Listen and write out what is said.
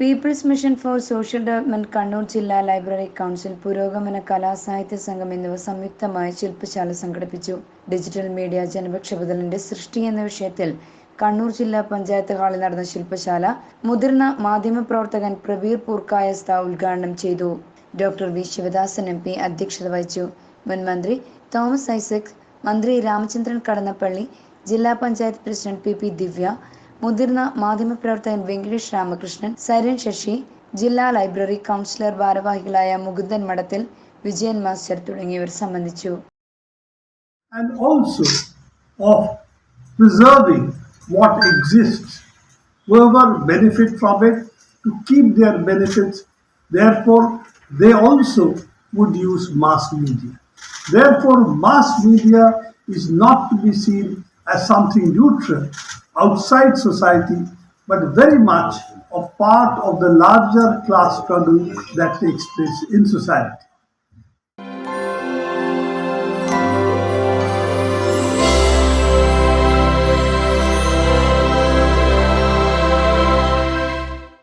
People's mission for social development Kannur ജില്ലാ library council പുരോഗമന കലാസാഹിത്യ സംഘം എന്നിവ സംയുക്തമായി ശില്പശാല സംഘടിപ്പിച്ചു. ഡിജിറ്റൽ മീഡിയ ജനപക്ഷ ബദലിന്റെ സൃഷ്ടി എന്ന വിഷയത്തിൽ കണ്ണൂർ ജില്ലാ പഞ്ചായത്ത് ഹാളിൽ നടന്ന ശില്പശാല മുതിർന്ന മാധ്യമപ്രവർത്തകൻ പ്രവീർ പൂർക്കായസ്ത ഉദ്ഘാടനം ചെയ്തു. Doctor V Sivadasan M P അധ്യക്ഷത വഹിച്ചു. മുൻ മന്ത്രി തോമസ് ഐസക് മന്ത്രി രാമചന്ദ്രൻ കടന്നപ്പള്ളി ജില്ലാ panchayat president P P Divya മുതിർന്ന മാധ്യമപ്രവർത്തകൻ വെങ്കടേഷ് രാമകൃഷ്ണൻ സരൺ ശശി ജില്ലാ ലൈബ്രറി കൗൺസിലർ ഭാരവാഹികളായ മുകുന്ദൻ മഠത്തിൽ വിജയൻ മാസ്റ്റർ തുടങ്ങിയവർ സംബന്ധിച്ചു and also of preserving what exists. Whoever benefit from it to keep their benefits, therefore they also would use mass media. Therefore, mass media is not to be seen as something neutral outside society, but very much a part of the larger class struggle that takes place in society.